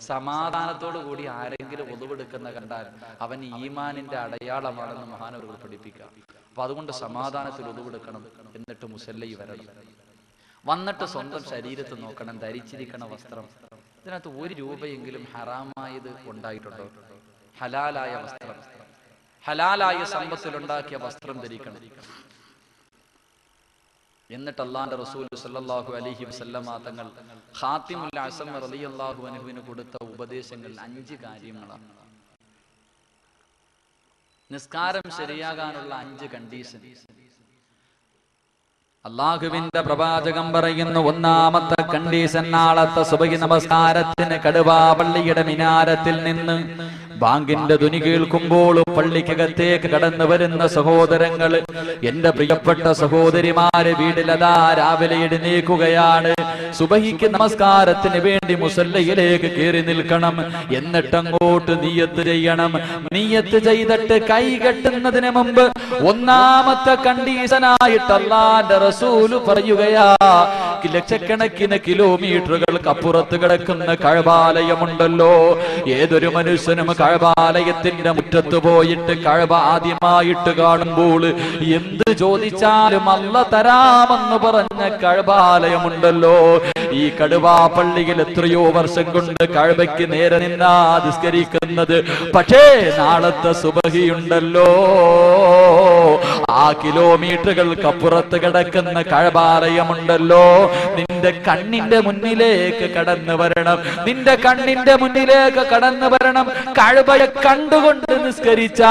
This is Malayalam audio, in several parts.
സമാധാനത്തോടു കൂടി ആരെങ്കിലും ഒതുവെടുക്കുന്ന കണ്ടാൽ അവൻ ഈമാനിന്റെ അടയാളമാണെന്ന് മഹാനവരുകൾ പഠിപ്പിക്കുക. അപ്പൊ അതുകൊണ്ട് സമാധാനത്തിൽ ഒതുവെടുക്കണം എന്നിട്ട് മുസല്ലി വരണം. വന്നിട്ട് സ്വന്തം ശരീരത്ത് നോക്കണം ധരിച്ചിരിക്കണം വസ്ത്രം. ഇതിനകത്ത് ഒരു രൂപയെങ്കിലും ഹറാമായത് ഉണ്ടായിട്ടുണ്ടോ? ഹലാലായ വസ്ത്രം. ഹലാലായ സമ്പത്തിലുണ്ടാക്കിയ വസ്ത്രം ധരിക്കണം. എന്നിട്ട് അള്ളാന്റെ റസൂൽ സല്ലാഹു അലഹി വസല്ലമ തങ്ങൾ ഖാത്തിമുൽ അസം റളിയല്ലാഹു അനുഹുവിന് കൊടുത്ത ഉപദേശങ്ങൾ അഞ്ച് കാര്യങ്ങളാണ് നിസ്കാരം ശരിയാകാനുള്ള അഞ്ച് കണ്ടീഷൻ അള്ളാഹുവിന്റെ പ്രവാചകം പറയുന്നു ഒന്നാമത്തെ കണ്ടീഷൻ നാളത്തെ സുബഹി നമസ്കാരത്തിന് കടുവാ പള്ളിയുടെ മിനാരത്തിൽ നിന്ന് ബാങ്കിന്റെ ധ്വനി കേൾക്കുമ്പോൾ പള്ളിക്കകത്തേക്ക് കടന്നു വരുന്ന സഹോദരങ്ങൾ എന്റെ പ്രിയപ്പെട്ട സഹോദരിമാരെ വീട്ടിലതാ രാവിലെ എഴുന്നേക്കുകയാണ് സുബഹിക്ക് നമസ്കാരത്തിന് വേണ്ടി മുസല്ലയിലേക്ക് കയറി നിൽക്കണം. എന്നിട്ട് അങ്ങോട്ട് നീയത്ത് ചെയ്യണം. നീയത്ത് ചെയ്തിട്ട് കൈ കെട്ടുന്നതിന് മുമ്പ് ഒന്നാമത്തെ കണ്ടീഷനായിട്ട് റസൂൽ പറയുകയാ ലക്ഷക്കണക്കിന് കിലോമീറ്ററുകൾക്ക് അപ്പുറത്ത് കിടക്കുന്ന കഴബാലയമുണ്ടല്ലോ ഏതൊരു മനുഷ്യനും കഴബാലയത്തിന്റെ മുറ്റത്ത് പോയിട്ട് കഴബ ആദ്യമായിട്ട് കാണുമ്പോൾ എന്ത് ചോദിച്ചാലും അല്ല തരാമെന്ന് പറഞ്ഞ കഴബാലയമുണ്ടല്ലോ. ഈ കടുവാ പള്ളിയിൽ എത്രയോ വർഷം കൊണ്ട് കഴബയ്ക്ക് നേരെ നിന്നാ നിസ്കരിക്കുന്നത്. പക്ഷേ നാളത്തെ സുബഹിയുണ്ടല്ലോ ആ കിലോമീറ്ററുകൾക്ക് അപ്പുറത്ത് കിടക്കുന്ന കഴപാറയമുണ്ടല്ലോ. നിന്റെ കണ്ണിന്റെ മുന്നിലേക്ക് കടന്നു വരണം. നിന്റെ കണ്ണിന്റെ മുന്നിലേക്ക് കടന്നു വരണം. കഴബയെ കണ്ടുകൊണ്ട് നിസ്കരിച്ചാൽ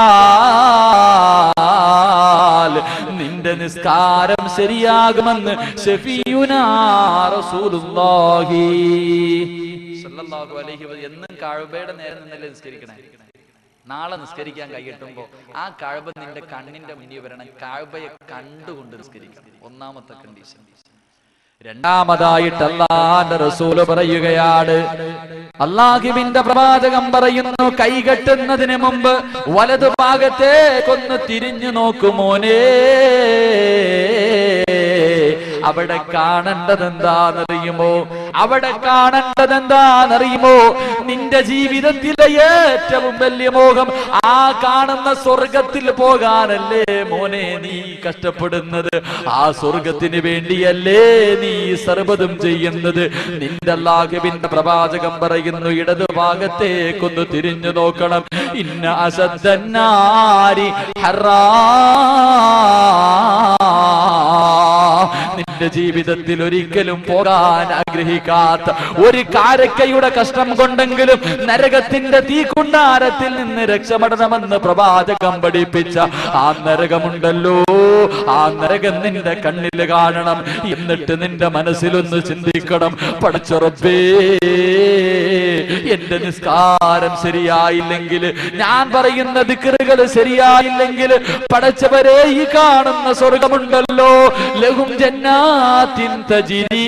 നിന്റെ നിസ്കാരം ശരിയാകുമെന്ന് ഷഫീയുനാ റസൂലുള്ളാഹി. സല്ലല്ലാഹു അലൈഹി വസല്ലം എന്നും കഅബയുടെ നേരെ നിന്നല്ലേ നിസ്കരിക്കണേ? നാളെ നിസ്കരിക്കാൻ കൈയിട്ടുമ്പോ ആ കഅബ നിന്റെ കണ്ണിന്റെ മുന്നിൽ വരണം കഅബയെ കണ്ടുകൊണ്ട് നിസ്കരിക്കണം ഒന്നാമത്തെ കണ്ടീഷൻ രണ്ടാമതായിട്ട് അള്ളാന്റെ റസൂൽ പറയുകയാണ്. അള്ളാഹിബിന്റെ പ്രവാചകം പറയുന്നു കൈകെട്ടുന്നതിന് മുമ്പ് വലതു ഭാഗത്തേക്കൊന്ന് തിരിഞ്ഞു നോക്കുമോനേ അവിടെ കാണേണ്ടത് എന്താണെന്നറിയുമോ അവിടെ കാണേണ്ടത് എന്താണെന്നറിയുമോ നിന്റെ ജീവിതത്തിലെ ഏറ്റവും വലിയ മോഹം ആ കാണുന്ന സ്വർഗത്തിൽ പോകാനല്ലേ മോനെ നീ കഷ്ടപ്പെടുന്നത്? ആ സ്വർഗത്തിന് വേണ്ടിയല്ലേ നീ സർവതും ചെയ്യുന്നത്? നിന്റെ ലാഘവിന്റെ പ്രവാചകം പറയുന്നു ഇടതു ഭാഗത്തേക്കൊന്ന് തിരിഞ്ഞു നോക്കണം. ഇന്ന അസദ്ദന്നാരി ഹറാ നിന്റെ ജീവിതത്തിൽ ഒരിക്കലും പോകാൻ ആഗ്രഹിക്കാത്ത ഒരു കാരക്കയുടെ കഷ്ടം കൊണ്ടെങ്കിലും നരകത്തിന്റെ തീക്കുണ്ടാരത്തിൽ നിന്ന് രക്ഷപ്പെടണമെന്ന് പ്രവാചകം പഠിപ്പിച്ച ആ നരകമുണ്ടല്ലോ. ആ നരകം നിന്റെ കണ്ണിൽ കാണണം. എന്നിട്ട് നിന്റെ മനസ്സിലൊന്ന് ചിന്തിക്കണം. പടച്ചുറപ്പേ എന്റെ നിസ്കാരം ശരിയായില്ലെങ്കിൽ ഞാൻ പറയുന്ന ദിക്കറുകൾ ശരിയായില്ലെങ്കിൽ പടച്ചവരെ ഈ കാണുന്ന സ്വർഗമുണ്ടല്ലോ. ലഹും ജന്നാത്തിൻ തജിരി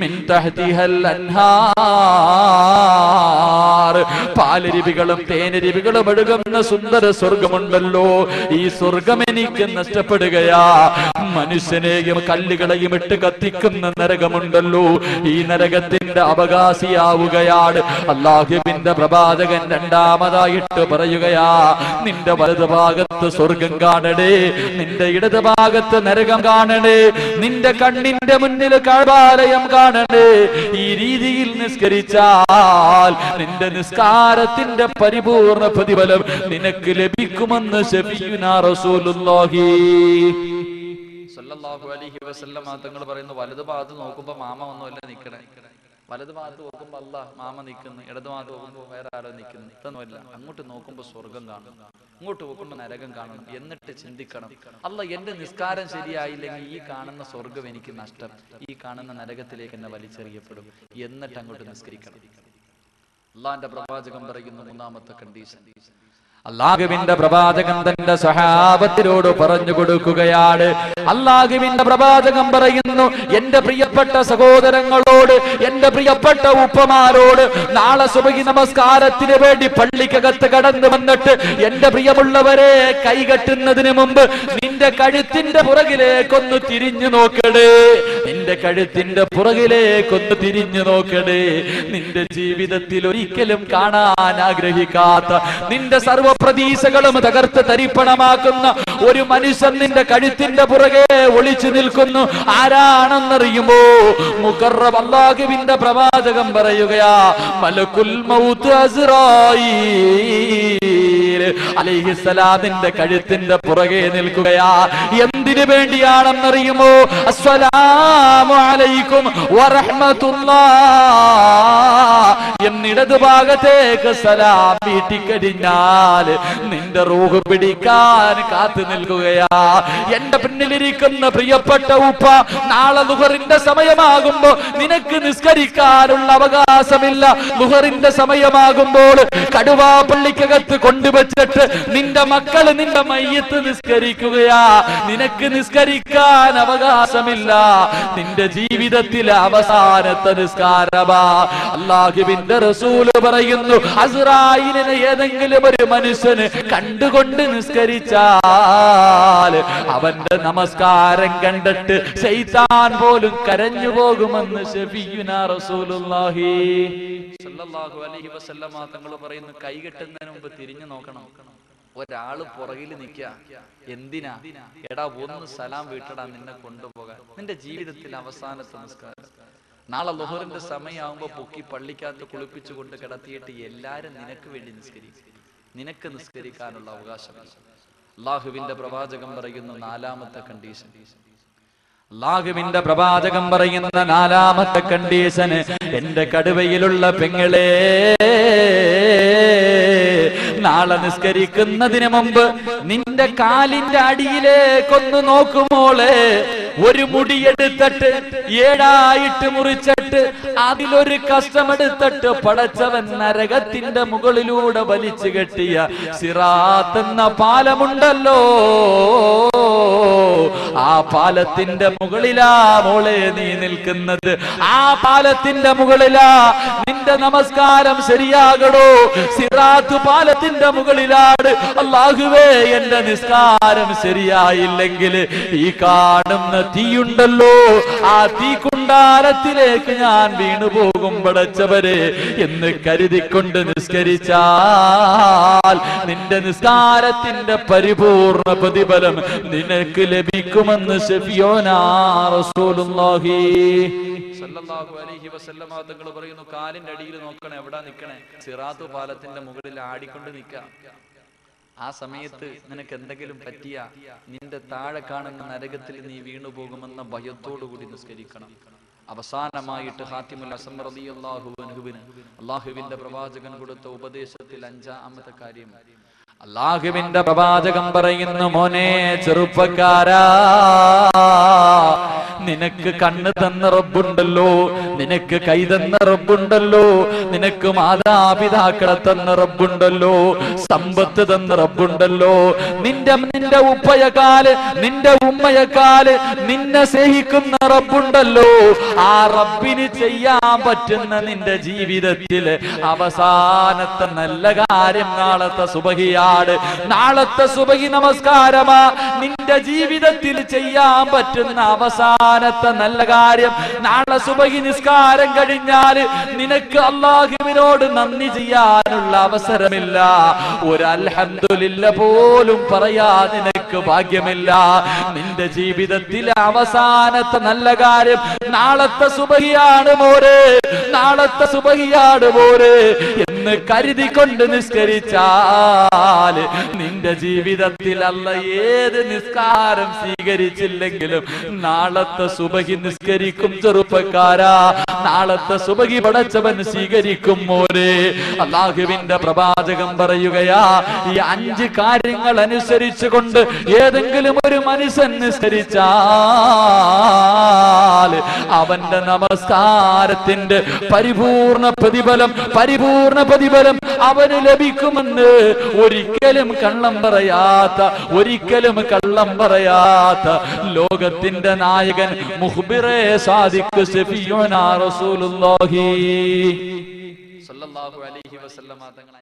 മിൻ തഹ്തിഹൽ അൻഹാർ. പാലരുവികളും തേനരുവികളും ഒഴുകുന്ന സുന്ദര സ്വർഗമുണ്ടല്ലോ. ഈ സ്വർഗം എനിക്ക് നഷ്ടപ്പെടുകയാ. മനുഷ്യനെയും കല്ലുകളെയും ഇട്ട് കത്തിക്കുന്ന നരകമുണ്ടല്ലോ. ഈ നരകത്തിന്റെ അവകാശിയാവുകയാണ്. അള്ളാഹുബിന്റെ പ്രവാചകൻ രണ്ടാമതായിട്ട് പറയുകയാ നിന്റെ വലത് ഭാഗത്ത് സ്വർഗം കാണണേ നിന്റെ ഇടത് ഭാഗത്ത് നരകം കാണണേ നിന്റെ കണ്ണിന്റെ മുന്നിൽ കഴബാലയം കാണണേ ഈ രീതിയിൽ നിസ്കരിച്ചാൽ നിന്റെ നിസ്കാരത്തിന്റെ പരിപൂർണ പ്രതിഫലം നിനക്ക് ലഭിക്കുമെന്ന് റസൂലുള്ളാഹി. അലൈഹി തങ്ങൾ പറയുന്നു വലതു ഭാഗത്ത് നോക്കുമ്പോ മാമ ഒന്നുമല്ല നിക്കണേ. വലതു ഭാഗത്ത് നോക്കുമ്പോ അല്ല മാമ നിൽക്കുന്നു ഇടതു ഭാഗത്ത് നോക്കുമ്പോ വേറെ ആരോ നിൽക്കുന്നു ഇതൊന്നുമല്ല അങ്ങോട്ട് നോക്കുമ്പോ സ്വർഗം കാണും ഇങ്ങോട്ട് പോകുമ്പോൾ നരകം കാണണം എന്നിട്ട് ചിന്തിക്കണം. അല്ല എന്റെ നിസ്കാരം ശരിയായില്ലെങ്കിൽ ഈ കാണുന്ന സ്വർഗം എനിക്ക് നഷ്ടം. ഈ കാണുന്ന നരകത്തിലേക്ക് എന്നെ വലിച്ചെറിയപ്പെടും. എന്നിട്ട് അങ്ങോട്ട് നിസ്കരിക്കണം. അള്ളാന്റെ പ്രവാചകം പറയുന്ന മൂന്നാമത്തെ കണ്ടീഷൻ അള്ളാഹുവിന്റെ പ്രവാചകൻ തന്റെ സഹാബത്തിനോട് പറഞ്ഞു കൊടുക്കുകയാണ്. അള്ളാഹുവിന്റെ പ്രവാചകൻ പറയുന്നു എന്റെ പ്രിയപ്പെട്ട സഹോദരങ്ങളോട് എന്റെ പ്രിയപ്പെട്ട ഉപ്പമാരോട് നാളെ സുബഹി നമസ്കാരത്തിന് വേണ്ടി പള്ളിക്കകത്ത് കടന്നു വന്നിട്ട് എന്റെ പ്രിയമുള്ളവരെ കൈകെട്ടുന്നതിന് മുമ്പ് നിന്റെ കഴുത്തിന്റെ പുറകിലേക്കൊന്ന് തിരിഞ്ഞു നോക്കടേ നിന്റെ കഴുത്തിന്റെ പുറകിലേക്കൊന്ന് തിരിഞ്ഞു നോക്കണേ. നിന്റെ ജീവിതത്തിൽ ഒരിക്കലും കാണാൻ ആഗ്രഹിക്കാത്ത നിന്റെ സർവപ്രതീക്ഷകളും തകർത്ത് തരിപ്പണമാക്കുന്ന ഒരു മനുഷ്യൻ നിന്റെ കഴുത്തിന്റെ പുറകെ ഒളിച്ചു നിൽക്കുന്നു. ആരാണെന്നറിയുമോ? മുഖർവല്ലാഹുവിന്റെ പ്രവാചകം പറയുകയാ മലക്കുൽ മൗത്ത് അലൈഹിസ്സലാമിന്റെ കഴുത്തിന്റെ പുറകെ നിൽക്കുകയാ. എന്തിനു വേണ്ടിയാണെന്നറിയുമോ? അസ്സലാമു അലൈക്കും വറഹ്മത്തുള്ളാ എന്നിടത് ഭാഗത്തേക്ക് സലാം വീട്ടിക്കഴിഞ്ഞാൽ നിന്റെ റൂഹ് പിടിക്കാൻ കാത്തു നിൽക്കുകയാ. എന്റെ പിന്നിലിരിക്കുന്ന പ്രിയപ്പെട്ട ഉപ്പ നാളെ ലുഹറിന്റെ സമയമാകുമ്പോ നിനക്ക് നിസ്കരിക്കാനുള്ള അവകാശമില്ല. ലുഹറിന്റെ സമയമാകുമ്പോൾ കടുവാ പള്ളിക്കകത്ത് കൊണ്ടുവച്ചിട്ട് നിന്റെ മക്കൾ നിന്റെ മയ്യത്ത് നിസ്കരിക്കുകയാ. നിനക്ക് നിസ്കരിക്കാൻ അവകാശമില്ല. നിന്റെ ജീവിതത്തിലെ അവസാനത്തെ നിസ്കാരമാ. അള്ളാഹുവിന്റെ റസൂൽ പറയുന്നു അസ്രായിലിനെ ഏതെങ്കിലും ഒരു മനുഷ്യന് കണ്ടുകൊണ്ട് നിസ്കരിച്ചാൽ അവന്റെ നമസ്കാരം കണ്ടിട്ട് ശൈത്താൻ പോലും കരഞ്ഞു പോകുമെന്ന് തങ്ങൾ പറയുന്നു കൈകെട്ടുന്നതിന് മുമ്പ് തിരിഞ്ഞു നോക്കണം. ഒരാൾ പുറകിൽ നിൽക്ക എന്തിനാ? എടാ ഒന്ന് സലാം വീട്ടടാ നിന്നെ കൊണ്ടുപോകാൻ. നിന്റെ ജീവിതത്തിൽ അവസാനത്തെ നിസ്കാരം. നാളെ ലോഹറിന്റെ സമയമാകുമ്പോ പൊക്കി പള്ളിക്കകത്ത് കുളിപ്പിച്ചു കൊണ്ട് കിടത്തിയിട്ട് എല്ലാരും നിനക്ക് വേണ്ടി നിസ്കരിക്കും. നിനക്ക് നിസ്കരിക്കാനുള്ള അവകാശമില്ല അള്ളാഹുവിന്റെ പ്രവാചകം പറയുന്ന നാലാമത്തെ കണ്ടീഷൻ അള്ളാഹുവിന്റെ പ്രവാചകം പറയുന്ന നാലാമത്തെ കണ്ടീഷന് എന്റെ കടുവയിലുള്ള പെങ്ങളെ നാളെ നിസ്കരിക്കുന്നതിന് മുമ്പ് നിന്റെ കാലിന്റെ അടിയിലേക്കൊന്ന് നോക്കുമോളെ ഒരു മുടിയെടുത്തിട്ട് ഏഴായിട്ട് മുറിച്ചിട്ട് അതിലൊരു കഷ്ടമെടുത്തിട്ട് പടച്ചവൻ നരകത്തിന്റെ മുകളിലൂടെ വലിച്ചു കെട്ടിയ സിറാത്ത് എന്ന പാലമുണ്ടല്ലോ. ആ പാലത്തിന്റെ മുകളിലാ മോളെ നീ നിൽക്കുന്നത്. ആ പാലത്തിന്റെ മുകളിലാ നിന്റെ നമസ്കാരം ശരിയാകടോ സിറാത്ത് പാലത്തിന്റെ മുകളിലാണ്. അള്ളാഹുവേ എന്റെ നിസ്കാരം ശരിയായില്ലെങ്കിൽ ഈ കാണുന്ന തീയുണ്ടല്ലോ. ആ തീ കുണ്ടാരത്തിലേക്ക് ഞാൻ വീണു പോകും പടച്ചവരെ. എന്ന് കരുതിക്കൊണ്ട് നിസ്കരിച്ചാൽ നിന്റെ നിസ്കാരത്തിന്റെ പരിപൂർണ പ്രതിഫലം നിനക്ക് ലഭിക്കുമെന്ന് ഷഫിയോനാ റസൂലുള്ളാഹി. സല്ലല്ലാഹു അലൈഹി വസല്ലമ തങ്ങൾ പറയുന്നു കാലിന്റെ അടിയിൽ നോക്കണേ എവിടെ നിക്കണേ? സിറാത്തു പാലത്തിന്റെ മുകളിൽ ആടിക്കൊണ്ട് നിൽക്കാം ആ സമയത്ത് നിനക്ക് എന്തെങ്കിലും പറ്റിയ നിന്റെ താഴെ കാണുന്ന നരകത്തിൽ നീ വീണുപോകുമെന്ന ഭയത്തോടു കൂടി നിസ്കരിക്കണം. അവസാനമായിട്ട് ഹാത്തിമുൽ അസം റളിയല്ലാഹു അള്ളാഹുവിന്റെ പ്രവാചകൻ കൊടുത്ത ഉപദേശത്തിൽ അഞ്ചാമത്തെ കാര്യം അള്ളാഹുവിന്റെ പ്രവാചകം പറയുന്നു മോനെ ചെറുപ്പക്കാരാ നിനക്ക് കണ്ണ് തന്ന റബ്ബുണ്ടല്ലോ നിനക്ക് കൈ തന്ന റബ്ബുണ്ടല്ലോ നിനക്ക് മാതാപിതാക്കളെ തന്ന റബ്ബുണ്ടല്ലോ സമ്പത്ത് തന്ന റബ്ബുണ്ടല്ലോ നിന്റെ നിന്റെ ഉപ്പയക്കാൽ നിന്റെ ഉമ്മയക്കാൽ നിന്നെ സ്നേഹിക്കുന്ന റബ്ബുണ്ടല്ലോ ആ റബ്ബിന് ചെയ്യാൻ പറ്റുന്ന നിന്റെ ജീവിതത്തിൽ അവസാനത്തെ നല്ല കാര്യം നാളത്തെ നാളത്തെ സുബഹി നമസ്കാരമാ. നിന്റെ ജീവിതത്തിൽ ചെയ്യാൻ പറ്റുന്ന അവസാനത്തെ നല്ല കാര്യം. നാളെ സുബഹി നിസ്കാരം കഴിഞ്ഞാൽ നിനക്ക് അള്ളാഹുവിനോട് നന്ദി ചെയ്യാനുള്ള അവസരമില്ല. ഒരു അൽഹന്ദില്ല പോലും പറയാ നിനക്ക് ഭാഗ്യമില്ല. നിന്റെ ജീവിതത്തിലെ അവസാനത്തെ നല്ല കാര്യം നാളത്തെ സുബഹിയാണ് മോരെ. നാളത്തെ സുബഹിയാണ് മോരെ. എന്ന് കരുതിക്കൊണ്ട് നിസ്കരിച്ചാൽ നിന്റെ ജീവിതത്തിൽ അല്ല ഏത് നിസ്കാരം സ്വീകരിച്ചില്ലെങ്കിലും നാളത്തെ സുബഹി നിസ്കരിക്കും ചെറുപ്പക്കാരാ. നാളത്തെ സുബഹി പടച്ചവൻ സ്വീകരിക്കും മോരെ അള്ളാഹുവിന്റെ പ്രവാചകം പറയുകയാ ഈ അഞ്ച് കാര്യങ്ങൾ അനുസരിച്ചു കൊണ്ട് ഏതെങ്കിലും ഒരു മനുഷ്യൻ നിസ്കരിച്ചാൽ അവന്റെ നമസ്കാരത്തിന്റെ പരിപൂർണ പ്രതിഫലം പരിപൂർണ പ്രതിഫലം അവന് ലഭിക്കുമെന്ന് ഒരിക്കലും കള്ളം പറയാത്ത ഒരിക്കലും കള്ളം പറയാത്ത ലോകത്തിന്റെ നായകൻ മുഹ്ബിറെ സാദിഖ് സഫിയുനാ റസൂലുള്ളാഹി. സല്ലല്ലാഹു അലൈഹി വസല്ലമ തങ്ങൾ